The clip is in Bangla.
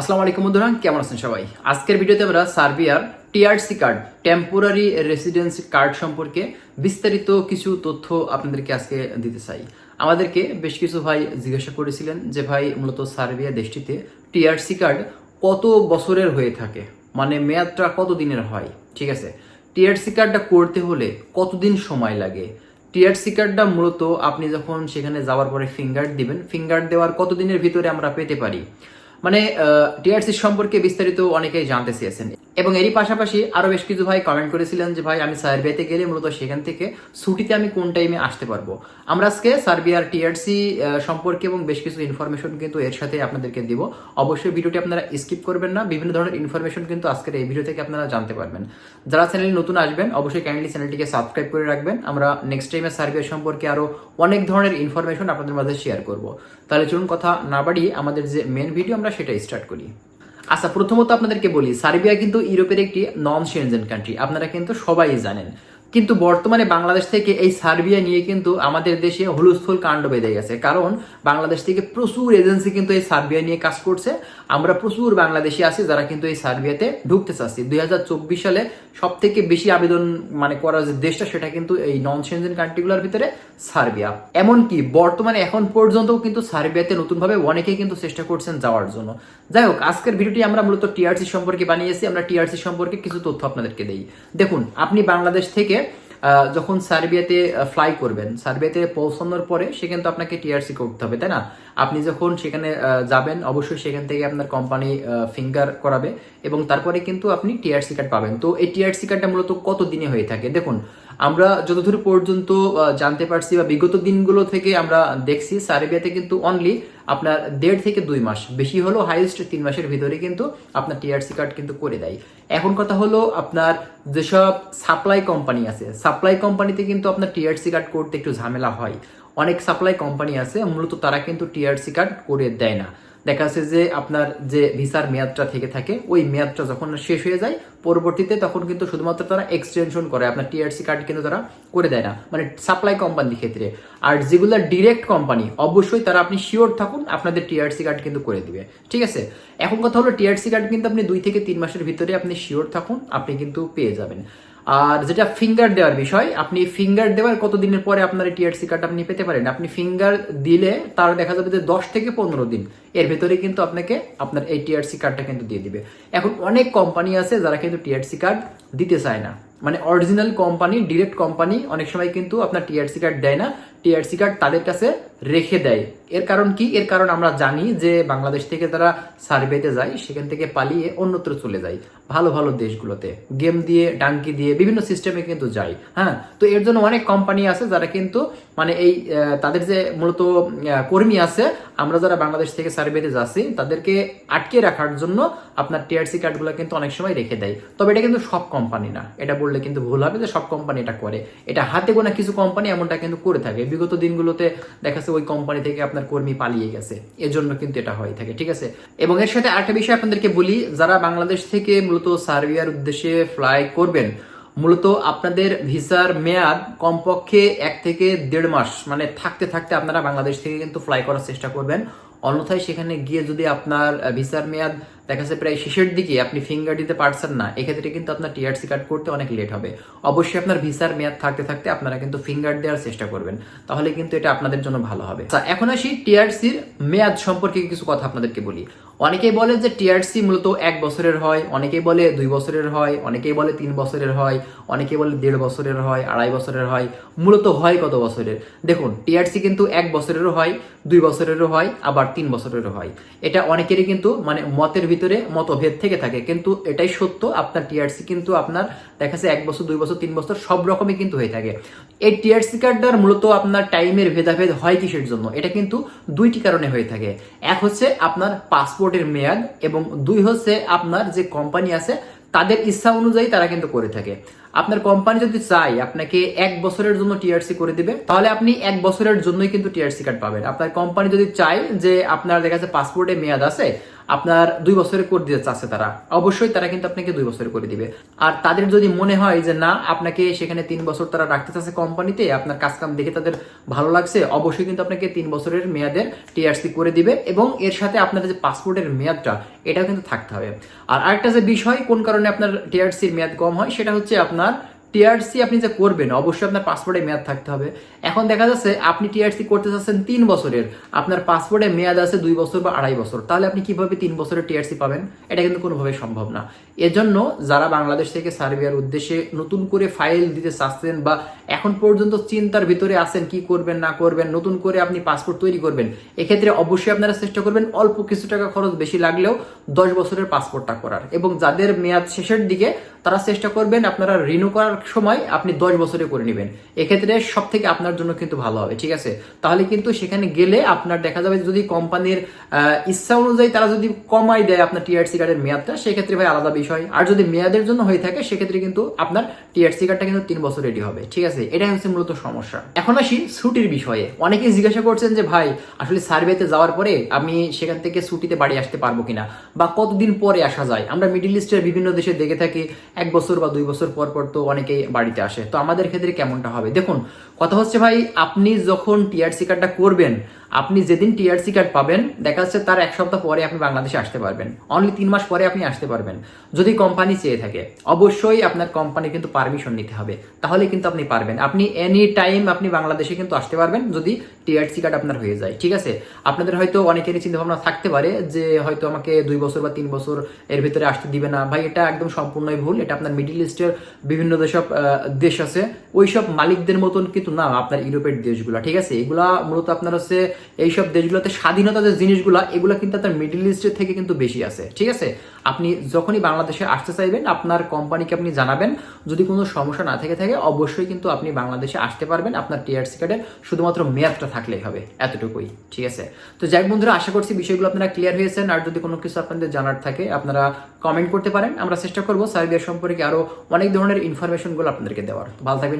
আসসালামু আলাইকুম বন্ধুরা, কেমন আছেন সবাই? আজকের ভিডিওতে আমরা সার্বিয়ার TRC card temporary residency card সম্পর্কে বিস্তারিত কিছু তথ্য আপনাদেরকে আজকে দিতে চাই। আমাদেরকে বেশ কিছু ভাই জিজ্ঞাসা করেছিলেন যে, ভাই, মূলত সার্বিয়া দেশটিতে টিআরসি কার্ড কত বছরের হয়ে থাকে? মানে মেয়াদটা কত দিনের হয়? ঠিক আছে? টিআরসি কার্ডটা করতে হলে কতদিন সময় লাগে? টিআরসি কার্ডটা মূলত আপনি যখন সেখানে যাওয়ার পরে ফিঙ্গার দিবেন ফিঙ্গার দেওয়ার কতদিনের ভিতরে আমরা পেতে পারি? মানে টিআরসি সম্পর্কে বিস্তারিত অনেকেই জানতে চেয়েছেন। এবং এরই পাশাপাশি আরও বেশ কিছু ভাই কমেন্ট করেছিলেন যে, ভাই, আমি সার্বিয়াতে গেলে মূলত সেখান থেকে ছুটিতে আমি কোন টাইমে আসতে পারব? আমরা আজকে সার্বিয়ার টিআরসি সম্পর্কে এবং বেশ কিছু ইনফরমেশন কিন্তু এর সাথে আপনাদেরকে দিব। অবশ্যই ভিডিওটি আপনারা স্কিপ করবেন না। বিভিন্ন ধরনের ইনফরমেশন কিন্তু আজকের এই ভিডিও থেকে আপনারা জানতে পারবেন। যারা চ্যানেলে নতুন আসবেন, অবশ্যই কাইন্ডলি চ্যানেলটিকে সাবস্ক্রাইব করে রাখবেন। আমরা নেক্সট টাইমে সার্বিয়া সম্পর্কে আরও অনেক ধরনের ইনফরমেশন আপনাদের মাঝে শেয়ার করব। তাহলে চলুন কথা না বাড়িয়ে আমাদের যে মেন ভিডিও আমরা সেটা স্টার্ট করি। আচ্ছা প্রথমত আপনাদেরকে বলি, সার্বিয়া কিন্তু ইউরোপের একটি নন সেনজেন কান্ট্রি আপনারা কিন্তু সবাই জানেন। কিন্তু বর্তমানে বাংলাদেশ থেকে এই সার্বিয়া নিয়ে কিন্তু আমাদের দেশে হুলস্থুল কাণ্ড বেঁধে গেছে। কারণ বাংলাদেশ থেকে প্রচুর এজেন্সি কিন্তু এই সার্বিয়া নিয়ে কাজ করছে। আমরা প্রচুর বাংলাদেশি আছি যারা কিন্তু এই সার্বিয়াতে ঢুকতে চাচ্ছি। দুই হাজার চব্বিশ সালে সব থেকে বেশি আবেদন মানে করার যে দেশটা, সেটা কিন্তু এই নন সেনজেন কান্ট্রিগুলোর ভিতরে সার্বিয়া। এমনকি বর্তমানে এখন পর্যন্তও কিন্তু সার্বিয়াতে নতুনভাবে অনেকেই কিন্তু চেষ্টা করছেন যাওয়ার জন্য। যাই হোক, আজকের ভিডিওটি আমরা মূলত টিআরসি সম্পর্কে বানিয়েছি। আমরা টিআরসি সম্পর্কে কিছু তথ্য আপনাদেরকে দেই। দেখুন, আপনি বাংলাদেশ থেকে যখন সার্বিয়াতে ফ্লাই করবেন, সার্বিয়াতে পৌঁছানোর পরে সে কিন্তু আপনাকে টিআরসি করতে হবে, তাই না? আপনি যখন সেখানে যাবেন, অবশ্যই সেখান থেকে আপনার কোম্পানি ফিঙ্গার করাবে এবং তারপরে কিন্তু আপনি টিআরসি কার্ড পাবেন। তো এই টিআরসি কার্ডটা মূলত কত দিনে হয়ে থাকে? দেখুন আমরা যতদূর পর্যন্ত জানতে পারছি বা বিগত দিনগুলো থেকে আমরা দেখছি, সার্বিয়াতে কিন্তু অনলি আপনার দেড় থেকে দুই মাস, বেশি হলেও হাইয়েস্ট তিন মাসের ভিতরে কিন্তু আপনার টিআরসি কার্ড কিন্তু করে দেয়। এখন কথা হলো আপনার যেসব সাপ্লাই কোম্পানি আছে সাপ্লাই কোম্পানিতে কিন্তু আপনার টিআরসি কার্ড করতে একটু ঝামেলা হয়। অনেক সাপ্লাই কোম্পানি আছে, মূলত তারা কিন্তু টিআরসি কার্ড করে দেয় না। দেখা যাচ্ছে যে আপনার যে ভিসার মেয়াদটা থেকে থাকে, ওই মেয়াদটা যখন শেষ হয়ে যায়, পরবর্তীতে তখন কিন্তু শুধুমাত্র তারা এক্সটেনশন করে, আপনার টিআরসি কার্ড কিন্তু তারা করে দেয় না। মানে সাপ্লাই কোম্পানির ক্ষেত্রে। আর যেগুলো ডিরেক্ট কোম্পানি অবশ্যই তারা আপনি শিওর থাকুন, আপনাদের টিআরসি কার্ড কিন্তু করে দিবে। ঠিক আছে? এখন কথা হলো টিআরসি কার্ড কিন্তু আপনি দুই থেকে তিন মাসের ভিতরে আপনি শিওর থাকুন, আপনি কিন্তু পেয়ে যাবেন। আর যেটা ফিঙ্গার দেওয়ার বিষয়, আপনি ফিঙ্গার দেওয়ার কতদিনের পরে আপনার এই টিআরসি কার্ড আপনি পেতে পারেন? আপনি ফিঙ্গার দিলে তার দেখা যাবে যে দশ থেকে পনেরো দিন। এর ভেতরে কিন্তু আপনাকে আপনার এই টিআরসি কার্ডটা কিন্তু দিয়ে দিবে। এখন অনেক কোম্পানি আছে যারা কিন্তু টিআরসি কার্ড দিতে চায় না। মানে অরিজিনাল কোম্পানি ডিরেক্ট কোম্পানি অনেক সময় কিন্তু আপনার টিআরসি কার্ড দেয় না। টিআরসি কার্ড তাদের কাছে রেখে দেয়। এর কারণ কি? এর কারণ আমরা জানি যে বাংলাদেশ থেকে তারা সার্ভেতে যায়, সেখান থেকে পালিয়ে অন্যত্র চলে যায়। ভালো ভালো দেশগুলোতে। গেম দিয়ে, ডাঙ্কি দিয়ে বিভিন্ন সিস্টেমে কিন্তু যায়। হ্যাঁ? তো এর জন্য অনেক কোম্পানি আছে যারা কিন্তু মানে এই তাদের যে মূলত কর্মী আছে, আমরা যারা বাংলাদেশ থেকে সার্ভেতে যাচ্ছি, তাদেরকে আটকে রাখার জন্য আপনার টিআরসি কার্ডগুলো কিন্তু অনেক সময় রেখে দেয়। তবে এটা কিন্তু সব কোম্পানি না। এটা বললে কিন্তু ভুল হবে যে সব কোম্পানি এটা করে। এটা হাতে গোনা কিছু কোম্পানি এমনটা কিন্তু করে থাকে। বিগত দিনগুলোতে দেখা ওই কোম্পানি থেকে আপনার কর্মী পালিয়ে গেছে। এজন্য কিন্তু এটা হয়ে থাকে, ঠিক আছে? এবং এর সাথে আরেকটা বিষয় আপনাদেরকে বলি, যারা বাংলাদেশ থেকে মূলত সার্বিয়ার উদ্দেশ্যে ফ্লাই করবেন, মূলত আপনাদের ভিসার মেয়াদ কমপক্ষে এক থেকে দেড় মাস মানে থাকতে থাকতে আপনারা বাংলাদেশ থেকে কিন্তু ফ্লাই করার চেষ্টা করবেন। অন্যথায় সেখানে গিয়ে যদি আপনার ভিসার মেয়াদ দেখা যাচ্ছে প্রায় শেষের দিকে আপনি ফিঙ্গার দিতে পারছেন না এক্ষেত্রে কিন্তু আপনার টিআরসি কার্ড করতে অনেক লেট হবে। অবশ্যই আপনার ভিসার মেয়াদ থাকতে থাকতে আপনারা কিন্তু ফিঙ্গার দেওয়ার চেষ্টা করবেন তাহলে কিন্তু এটা আপনাদের জন্য ভালো হবে। আচ্ছা, এখন আসি টিআরসির মেয়াদ সম্পর্কে কিছু কথা আপনাদেরকে বলি। অনেকেই বলে যে টিআরসি মূলত এক বছরের হয় অনেকেই বলে দুই বছরের হয় অনেকেই বলে তিন বছরের হয় অনেকেই বলে দেড় বছরের হয় আড়াই বছরের হয় মূলত হয় কত বছরের? দেখুন টিআরসি কিন্তু এক বছরেরও হয় দুই বছরেরও হয় আবার তিন বছরেরও হয়। এটা অনেকেরই কিন্তু মানে মতের ভিতরে মতভেদ থেকে থাকে। কিন্তু এটাই সত্য, আপনার টিআরসি কিন্তু আপনার দেখা যাচ্ছে এক বছর, দুই বছর, তিন বছর সব রকমই কিন্তু হয়ে থাকে। এই টিআরসি কার্ডটার মূলত আপনার টাইমের ভেদাভেদ হয় কিসের জন্য? এটা কিন্তু দুইটি কারণে হয়ে থাকে। এক হচ্ছে আপনার পাসপোর্টের মেয়াদ এবং দুই হচ্ছে আপনার যে কোম্পানি আছে, তাদের ইচ্ছা অনুযায়ী তারা কিন্তু করে থাকে। আপনার কোম্পানি যদি চায় আপনাকে এক বছরের জন্য টিআরসি করে দিবে, তাহলে আপনি এক বছরের জন্যই কিন্তু টিআরসি কার্ড পাবেন। আপনার কোম্পানি যদি চায় যে আপনার দেখা যাচ্ছে পাসপোর্টে মেয়াদ আছে আপনার দুই বছরের করে দিতে চাচ্ছে তারা, অবশ্যই তারা কিন্তু আপনাকে দুই বছর করে দিবে। আর তাদের যদি মনে হয় যে না, আপনাকে সেখানে তিন বছর তারা রাখতে চাচ্ছে কোম্পানিতে আপনার কাজ কাম দেখে তাদের ভালো লাগছে, অবশ্যই কিন্তু আপনাকে তিন বছরের মেয়াদের টিআরসি করে দিবে এবং এর সাথে আপনার যে পাসপোর্টের মেয়াদটা, এটাও কিন্তু থাকতে হবে। আর আরেকটা যে বিষয়, কোন কারণে আপনার টিআরসির মেয়াদ কম হয়, সেটা হচ্ছে আপনার টিআরসি আপনি যে করবেন, অবশ্যই আপনার পাসপোর্টে মেয়াদ থাকতে হবে। এখন দেখা যাচ্ছে আপনি টিআরসি করতে চাচ্ছেন তিন বছরের, আপনার পাসপোর্টে মেয়াদ আছে দুই বছর বা আড়াই বছর। তাহলে আপনি কীভাবে তিন বছরের টিআরসি পাবেন? এটা কিন্তু কোনোভাবে সম্ভব না। এজন্য যারা বাংলাদেশ থেকে সার্বিয়ার উদ্দেশ্যে নতুন করে ফাইল দিতে চাচ্ছেন বা এখন পর্যন্ত চিন্তার ভিতরে আছেন কি করবেন, না করবেন, নতুন করে আপনি পাসপোর্ট তৈরি করবেন, এক্ষেত্রে অবশ্যই আপনারা চেষ্টা করবেন অল্প কিছু টাকা খরচ বেশি লাগলেও দশ বছরের পাসপোর্টটা করার। এবং যাদের মেয়াদ শেষের দিকে, তারা চেষ্টা করবেন আপনারা রিনিউ করার সময় আপনি দশ বছরে করে নেবেন। এক্ষেত্রে সব থেকে আপনার জন্য কিন্তু ভালো হবে, ঠিক আছে? তাহলে কিন্তু সেখানে গেলে আপনার দেখা যাবে যদি কোম্পানির ইচ্ছা অনুযায়ী তারা যদি কমাই দেয় আপনার টিআরসি কার্ডের মেয়াদটা, সেক্ষেত্রে ভাই আলাদা বিষয়। আর যদি মেয়াদের জন্য হয়ে থাকে, সেক্ষেত্রে কিন্তু আপনার টিআরসি কার্ডটা কিন্তু তিন বছর রেডি হবে, ঠিক আছে? এটাই হচ্ছে মূলত সমস্যা। এখন আসি ছুটির বিষয়ে। অনেকেই জিজ্ঞাসা করছেন যে, ভাই, আসলে সার্ভেতে যাওয়ার পরে আমি সেখান থেকে ছুটিতে বাড়ি আসতে পারব কিনা? বা কতদিন পরে আসা যায়? আমরা মিডিল ইস্টের বিভিন্ন দেশে দেখে থাকি, এক বছর বা দুই বছর পর পর তো অনেকেই বাড়িতে আসে। তো আমাদের ক্ষেত্রে কেমনটা হবে? দেখুন, কথা হচ্ছে ভাই, আপনি যখন টিআরসি কার্ডটা করবেন আপনি যেদিন টিআরসি কার্ড পাবেন, দেখা যাচ্ছে তার এক সপ্তাহ পরে আপনি বাংলাদেশে আসতে পারবেন। অনলি তিন মাস পরে আপনি আসতে পারবেন। যদি কোম্পানি চেয়ে থাকে, অবশ্যই আপনার কোম্পানি কিন্তু পারমিশন নিতে হবে। তাহলে কিন্তু আপনি পারবেন। আপনি এনি টাইম আপনি বাংলাদেশে কিন্তু আসতে পারবেন, যদি টিআরসি কার্ড আপনার হয়ে যায়। ঠিক আছে? আপনাদের হয়তো অনেকেরই চিন্তা ভাবনা থাকতে পারে যে, হয়তো আমাকে দুই বছর বা তিন বছর এর ভিতরে আসতে দিবে না। ভাই, এটা একদম সম্পূর্ণই ভুল। এটা আপনার মিডিল ইস্টের বিভিন্ন যেসব দেশ আছে ওইসব মালিকদের মতন কিন্তু না আপনার ইউরোপের দেশগুলো, ঠিক আছে? এগুলা মূলত আপনার হচ্ছে এইসব দেশগুলোতে স্বাধীনতা যে জিনিসগুলা, এগুলো কিন্তু আপনার মিডিল ইস্টের থেকে কিন্তু বেশি আছে, ঠিক আছে? আপনি যখনই বাংলাদেশে আসতে চাইবেন, আপনার কোম্পানিকে আপনি জানাবেন। যদি কোনো সমস্যা না থেকে থাকে, অবশ্যই কিন্তু আপনি বাংলাদেশে আসতে পারবেন। আপনার টিআরসি কার্ডের শুধুমাত্র মেয়াদটা থাকলেই হবে, এতটুকুই, ঠিক আছে? তো যাই বন্ধুরা, আশা করছি বিষয়গুলো আপনারা ক্লিয়ার হয়েছেন। আর যদি কোনো কিছু আপনাদের জানার থাকে, আপনারা কমেন্ট করতে পারেন। আমরা চেষ্টা করব সার্বিয়া সম্পর্কে আরও অনেক ধরনের ইনফরমেশনগুলো আপনাদেরকে দেওয়ার। ভালো থাকবেন